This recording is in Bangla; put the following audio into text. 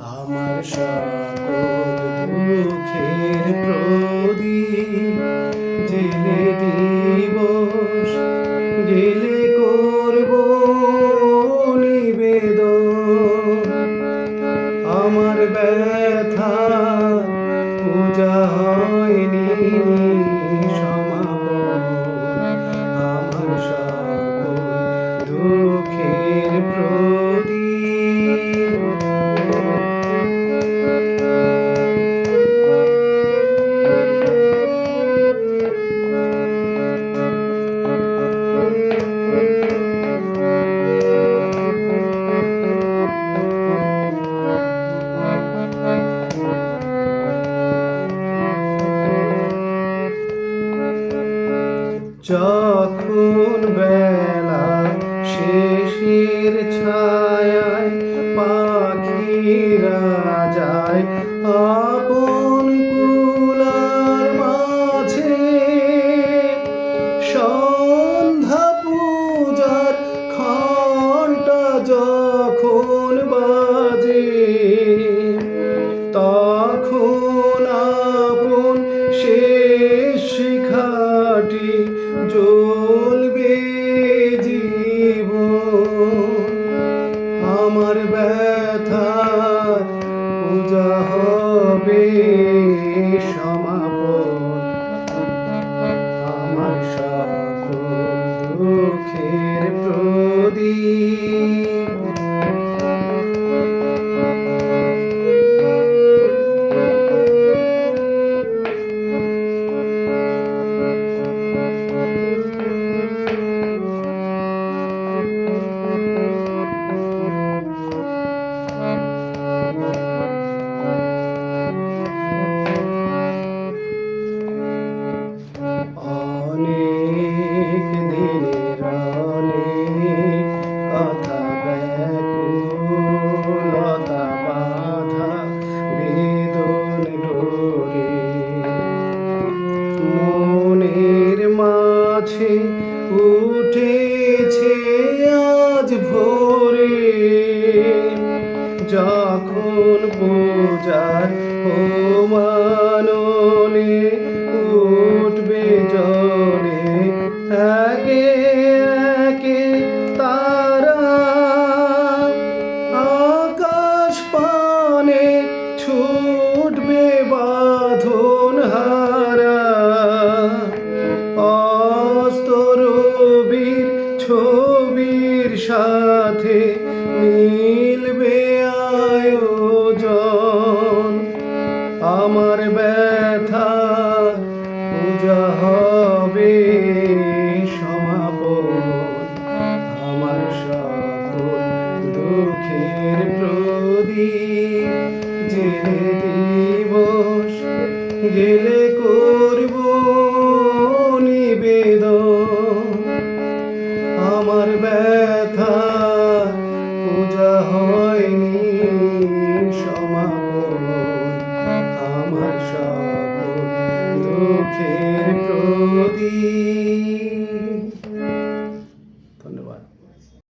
আমার সকল দুঃখের প্রদীপ জেলে দিবস গেলে করব নিবেদন। আমার ব্যথা যখন বেলা শেষের ছায়ায় পাখিরা যায় আপন জ্বলবে জীব আমার ব্যথা পূজা হবে। ডোরে মনের মাঝে উঠেছে আজ ভোরে। যখন পূজার ও উঠবে দিবস গেলে করব নিবেদন। আমার ব্যথা পূজা হয়নি সমাপন আমার সব দুঃখের প্রদীপ